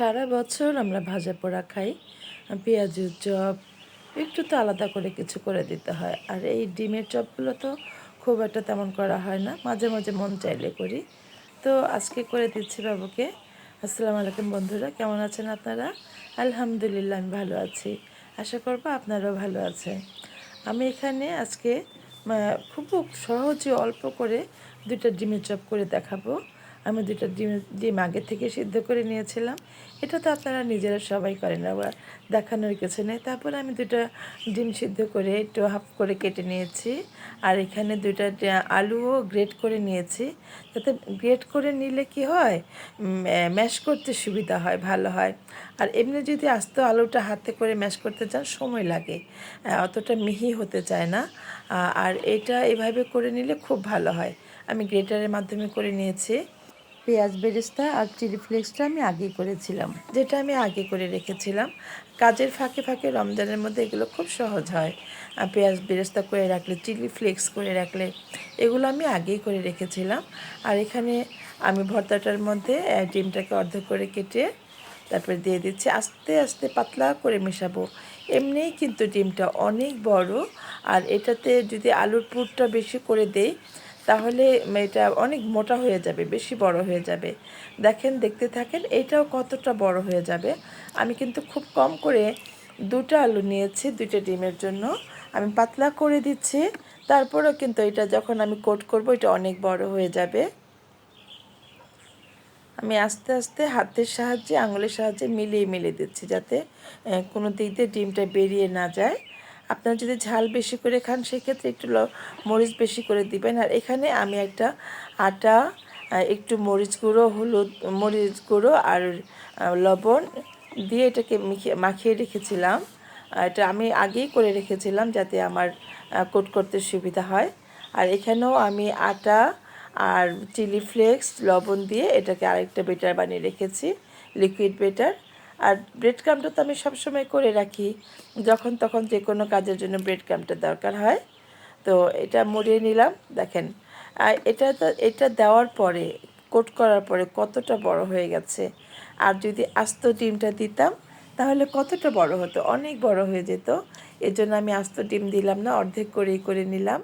সারা বছর আমরা ভাজা পোড়া খাই। পেঁয়াজের চপ, একটু তো আলাদা করে কিছু করে দিতে হয়। আর এই ডিমের চপগুলো তো খুব একটা তেমন করা হয় না, মাঝে মাঝে মন চাইলে করি। তো আজকে করে দিচ্ছি বাবুকে। আসসালামু আলাইকুম বন্ধুরা, কেমন আছেন আপনারা? আলহামদুলিল্লাহ, আমি ভালো আছি। আশা করব আপনারাও ভালো আছেন। আমি এখানে আজকে খুব সহজে অল্প করে দুইটা ডিমের চপ করে দেখাবো। আমি দুইটা ডিম ডিম আগে থেকে সিদ্ধ করে নিয়েছিলাম। এটা তো আপনারা নিজেরা সবাই করেন, আবার দেখানোর কিছু নেই। তারপরে আমি দুটো ডিম সিদ্ধ করে একটু হাফ করে কেটে নিয়েছি। আর এখানে দুইটা ডা- আলুও গ্রেট করে নিয়েছি। যাতে গ্রেট করে নিলে কি হয়? ম্যাশ করতে সুবিধা হয়, ভালো হয়। আর এমনি যদি আস্ত আলুটা হাতে করে ম্যাশ করতে চান, সময় লাগে। অতটা মিহি হতে চায় না। আর এটা এভাবে করে নিলে খুব ভালো হয়। আমি গ্রেটারের মাধ্যমে করে নিয়েছি। পেঁয়াজ বেরেস্তা আর চিলি ফ্লেক্সটা আমি আগেই করেছিলাম, যেটা আমি আগে করে রেখেছিলাম। কাজের ফাঁকে ফাঁকে রমজানের মধ্যে এগুলো খুব সহজ হয়। পেঁয়াজ বেরেস্তা করে রাখলে, চিলি ফ্লেক্স করে রাখলে, এগুলো আমি আগেই করে রেখেছিলাম। আর এখানে আমি ভর্তাটার মধ্যে ডিমটাকে অর্ধেক করে কেটে তারপরে দিয়ে দিচ্ছি, আস্তে আস্তে পাতলা করে মেশাবো। এমনিই কিন্তু ডিমটা অনেক বড়, আর এটাতে যদি আলুর পুরটা বেশি করে দেই তাহলে এটা অনেক মোটা হয়ে যাবে, বেশি বড় হয়ে যাবে। দেখেন, দেখতে থাকেন, এটাও কতটা বড় হয়ে যাবে। আমি কিন্তু খুব কম করে দুটো আলু নিয়েছি দুটো ডিমের জন্য। আমি পাতলা করে দিচ্ছি, তারপরেও কিন্তু এটা যখন আমি কোট করব, এটা অনেক বড় হয়ে যাবে। আমি আস্তে আস্তে হাতের সাহায্যে, আঙুলের সাহায্যে মিলিয়ে মিলিয়ে দিচ্ছি যাতে কোনো দিক দিয়ে ডিমটা বেরিয়ে না যায়। আপনারা যদি ঝাল বেশি করে খান, সেক্ষেত্রে একটু মরিচ বেশি করে দিবেন। আর এখানে আমি একটা আটা একটু মরিচ গুঁড়ো, হলুদ মরিচ গুঁড়ো আর লবণ দিয়ে এটাকে মাখিয়ে রেখেছিলাম। এটা আমি আগেই করে রেখেছিলাম যাতে আমার কোট করতে সুবিধা হয়। আর এখানেও আমি আটা আর চিলি ফ্লেক্স, লবণ দিয়ে এটাকে আরেকটা বেটার বানিয়ে রেখেছি, লিকুইড বেটার। আর ব্রেড ক্রামটা তো আমি সবসময় করে রাখি। যখন তখন যে কোনো কাজের জন্য ব্রেড ক্রামটা দরকার হয়। তো এটা মরিয়ে নিলাম, দেখেন। আর এটা তো, এটা দেওয়ার পরে, কোট করার পরে কতটা বড় হয়ে গেছে। আর যদি আস্ত ডিমটা দিতাম, তাহলে কতটা বড় হতো? অনেক বড় হয়ে যেত। এজন্য আমি আস্ত ডিম দিলাম না, অর্ধেক করেই করে নিলাম।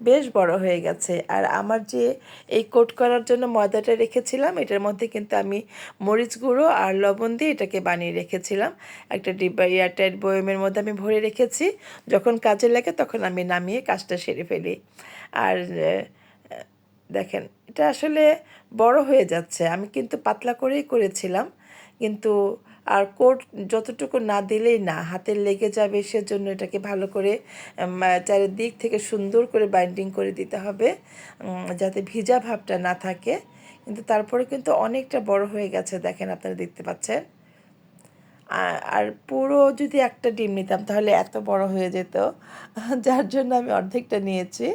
বেশ বড় হয়ে গেছে। আর আমার যে এই কোট করার জন্য ময়দাটা রেখেছিলাম, এটার মধ্যে কিন্তু আমি মরিচ গুঁড়ো আর লবণ দিয়ে এটাকে বানিয়ে রেখেছিলাম। একটা ডিব্বা এয়ারটাইট বয়মের মধ্যে আমি ভরে রেখেছি। যখন কাজে লাগে তখন আমি নামিয়ে কাজটা সেরে ফেলি। আর দেখেন, এটা আসলে বড় হয়ে যাচ্ছে। আমি কিন্তু পাতলা করেই করেছিলাম। কিন্তু আর কোট যতটুকু না দিলেই না, হাতে লেগে যাবে সেজন্য এটাকে ভালো করে চারিদিক থেকে সুন্দর করে বাইন্ডিং করে দিতে হবে যাতে ভিজা ভাবটা না থাকে। কিন্তু তারপরে কিন্তু অনেকটা বড় হয়ে গেছে, দেখেন আপনারা দেখতে পাচ্ছেন। আর পুরো যদি একটা ডিম নিতাম, তাহলে এত বড় হয়ে যেত। যার জন্য আমি অর্ধেকটা নিয়েছি।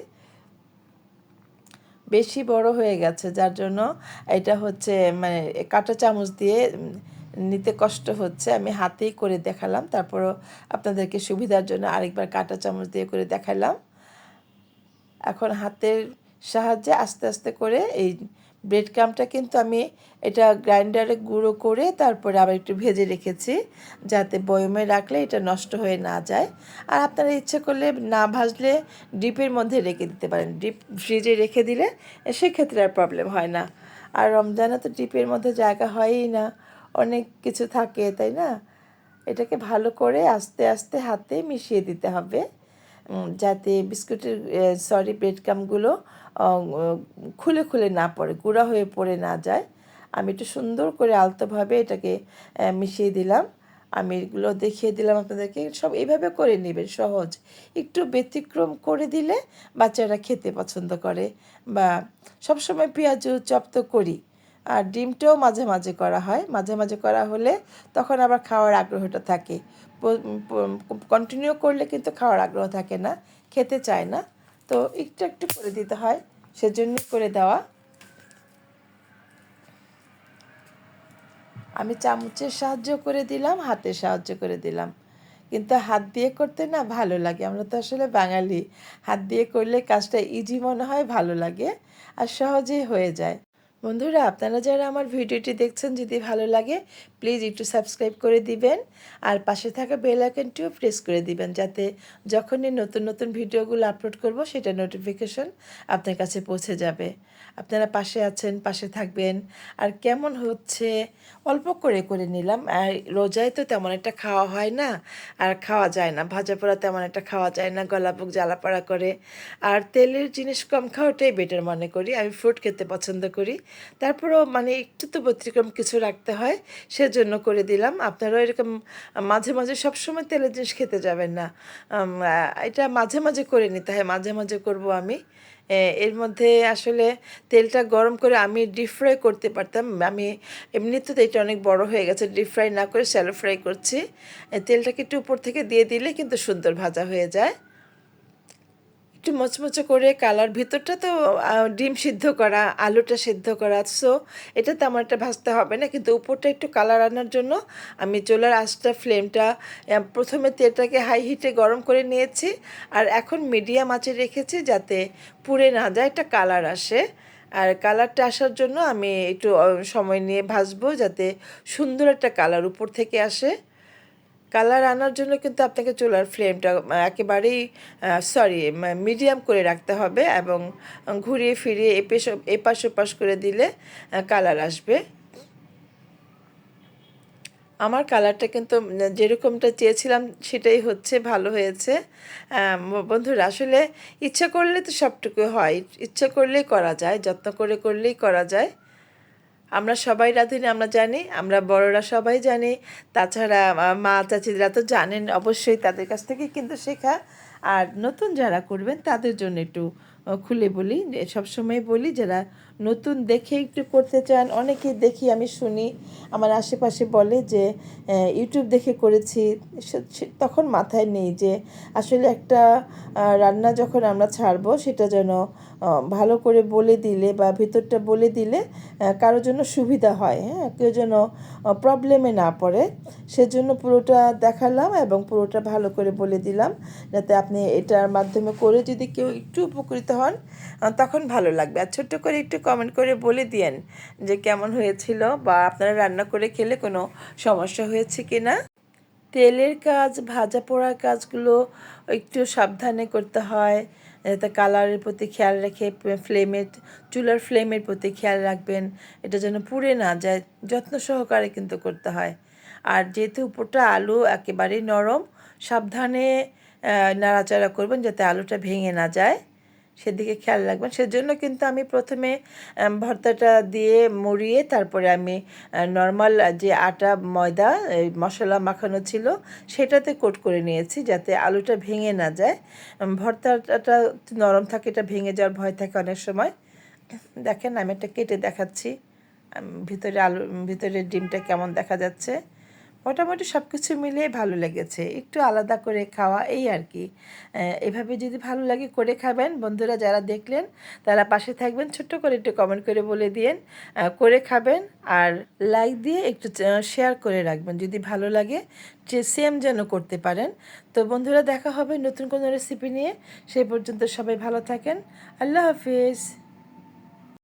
বেশি বড় হয়ে গেছে, যার জন্য এটা হচ্ছে মানে কাঁটা চামচ দিয়ে নিতে কষ্ট হচ্ছে, আমি হাতেই করে দেখালাম। তারপরও আপনাদেরকে সুবিধার জন্য আরেকবার কাঁটা চামচ দিয়ে করে দেখালাম। এখন হাতের সাহায্যে আস্তে আস্তে করে এই ব্রেড ক্রামটা কিন্তু আমি এটা গ্রাইন্ডারে গুঁড়ো করে তারপরে আবার একটু ভেজে রেখেছি, যাতে বয়মে রাখলে এটা নষ্ট হয়ে না যায়। আর আপনারা ইচ্ছে করলে না ভাজলে ডিপের মধ্যে রেখে দিতে পারেন। ডিপ ফ্রিজে রেখে দিলে সেক্ষেত্রে আর প্রবলেম হয় না। আর রমজানে তো ডিপের মধ্যে জায়গা হয়ই না। অনেক কিছু থাকে, তাই না? এটাকে ভালো করে আস্তে আস্তে হাতে মিশিয়ে দিতে হবে। যাতে বিস্কুটের সরি ব্রেড ক্রামগুলো খুলে খুলে না পড়ে, গুঁড়া হয়ে পড়ে না যায়। আমি একটু সুন্দর করে আলতোভাবে এটাকে মিশিয়ে দিলাম। আমি এগুলো দেখিয়ে দিলাম আপনাদেরকে। সব এইভাবে করে নেবেন, সহজ। একটু ব্যতিক্রম করে দিলে বাচ্চারা খেতে পছন্দ করে। বা সবসময় পেঁয়াজু চপ তো করি। আর ডিমটাও মাঝে মাঝে করা হয়। মাঝে মাঝে করা হলে তখন আবার খাওয়ার আগ্রহটা থাকে। কন্টিনিউ করলে কিন্তু খাওয়ার আগ্রহ থাকে না, খেতে চায় না। তো একটু একটু করে দিতে হয়, সেজন্য করে দেওয়া। আমি চামচের সাহায্য করে দিলাম, হাতের সাহায্য করে দিলাম। কিন্তু হাত দিয়ে করতে না ভালো লাগে। আমরা তো আসলে বাঙালি। হাত দিয়ে করলে কাজটা ইজি মনে হয়, ভালো লাগে। আর সহজেই হয়ে যায়। বন্ধুরা আপনারা যারা আমার ভিডিওটি দেখছেন যদি ভালো লাগে প্লিজ একটু সাবস্ক্রাইব করে দিবেন আর পাশে থাকা বেল আইকনটিও প্রেস করে দিবেন যাতে যখনই নতুন নতুন ভিডিওগুলো আপলোড করব সেটা নোটিফিকেশন আপনার কাছে পৌঁছে যাবে। আপনারা পাশে আছেন, পাশে থাকবেন। আর কেমন হচ্ছে? অল্প করে করে নিলাম। আর রোজায় তো তেমন একটা খাওয়া হয় না। আর খাওয়া যায় না। ভাজা পোড়া তেমন একটা খাওয়া যায় না। গলা বুক জ্বালাপাড়া করে। আর তেলের জিনিস কম খাওয়াটাই বেটার মনে করি। আমি ফ্রুট খেতে পছন্দ করি। তারপরেও মানে একটু তো ব্যতিক্রম কিছু রাখতে হয়। সেজন্য করে দিলাম। আপনারাও এরকম, মাঝে মাঝে সবসময় তেলের জিনিস খেতে যাবেন না। এটা মাঝে মাঝে করে নিতে হয়, মাঝে মাঝে করব আমি। এর মধ্যে আসলে তেলটা গরম করে আমি ডিপ ফ্রাই করতে পারতাম। আমি এমনিতে তো এটা অনেক বড় হয়ে গেছে ডিপ ফ্রাই না করে শ্যালো ফ্রাই করছি। তেলটাকে একটু উপর থেকে দিয়ে দিলে কিন্তু সুন্দর ভাজা হয়ে যায়। একটু মচমচে করে কালার, ভিতরটা তো ডিম সিদ্ধ করা, আলুটা সিদ্ধ করা সো এটা তেমন একটা ভাজতে হবে না, কিন্তু উপরটা একটু কালার আনার জন্য আমি চোলার আঁচটা ফ্লেমটা প্রথমে তেলটাকে হাই হিটে গরম করে নিয়েছি, আর এখন মিডিয়াম আঁচে রেখেছি যাতে পুড়ে না যায়, একটা কালার আসে। আর কালারটা আসার জন্য আমি একটু সময় নিয়ে ভাজবো যাতে সুন্দর একটা কালার উপর থেকে আসে। কালার আনার জন্য কিন্তু আপনাকে চুলার ফ্লেমটা একেবারেই সরি মিডিয়াম করে রাখতে হবে এবং ঘুরিয়ে ফিরিয়ে এপেশ, এপাশ ওপাশ করে দিলে কালার আসবে। আমার কালারটা কিন্তু যেরকমটা চেয়েছিলাম সেটাই হচ্ছে, ভালো হয়েছে। বন্ধুরা, আসলে ইচ্ছা করলে তো সবটুকু হয়, ইচ্ছা করলেই করা যায়, যত্ন করে করলেই করা যায়। আমরা সবাই রাঁধুনি, আমরা জানি, আমরা বড়রা সবাই জানি। তাছাড়া মা চাচিরা তো জানেন অবশ্যই তাদের কাছ থেকে কিন্তু শেখা। আর নতুন যারা করবেন তাদের জন্য একটু খুলে বলি, সবসময় বলি যারা নতুন দেখে একটু করতে চান, অনেকেই দেখি আমি শুনি, আমার আশেপাশে বলে যে ইউটিউব দেখে করেছি তখন মাথায় নেই যে, আসলে একটা রান্না যখন আমরা ছাড়বো, সেটা যেন ভালো করে বলে দিলে বা ভিতরটা বলে দিলে কারোর জন্য সুবিধা হয় হ্যাঁ? কেউ যেন প্রবলেমে না পড়ে, সেজন্য পুরোটা দেখালাম এবং পুরোটা ভালো করে বলে দিলাম, যাতে আপনি এটার মাধ্যমে করে যদি কেউ একটু উপকৃত হন তখন ভালো লাগবে। আর ছোট্ট করে একটু কমেন্ট করে বলে দিয়েন যে কেমন হয়েছিল বা আপনারা রান্না করে খেলে কোনো সমস্যা হয়েছে কি না তেলের কাজ, ভাজা পোড়ার কাজগুলো একটু সাবধানে করতে হয়। যাতে কালারের প্রতি খেয়াল রেখে ফ্লেমের চুলার ফ্লেমের প্রতি খেয়াল রাখবেন। এটা যেন পুড়ে না যায়, যত্ন সহকারে কিন্তু করতে হয়। আর যেহেতু উপরটা আলু একেবারেই নরম, সাবধানে নাড়াচাড়া করবেন যাতে আলুটা ভেঙে না যায়। সেদিকে খেয়াল রাখবেন। সেজন্য কিন্তু আমি প্রথমে ভর্তাটা দিয়ে মুড়িয়ে তারপরে আমি নর্মাল যে আটা, ময়দা মশলা মাখানো ছিল, সেটাতে কোট করে নিয়েছি যাতে আলুটা ভেঙে না যায়। ভর্তাটা নরম থাকে, এটা ভেঙে যাওয়ার ভয় থাকে অনেক সময়। দেখেন, আমি একটা কেটে দেখাচ্ছি। ভিতরে আলু ভিতরে ডিমটা কেমন দেখা যাচ্ছে। মোটামুটি সব কিছু মিলিয়ে ভালো লেগেছে। একটু আলাদা করে খাওয়া, এই আর কি। এভাবে যদি ভালো লাগে করে খাবেন। বন্ধুরা যারা দেখলেন, তারা পাশে থাকবেন, ছোট্ট করে একটু কমেন্ট করে বলে দিয়েন করে খাবেন। আর লাইক দিয়ে একটু শেয়ার করে রাখবেন। যদি ভালো লাগে, যে সেম যেন করতে পারেন। তো বন্ধুরা, দেখা হবে নতুন কোনো রেসিপি নিয়ে। সেই পর্যন্ত সবাই ভালো থাকেন। আল্লাহ হাফিজ।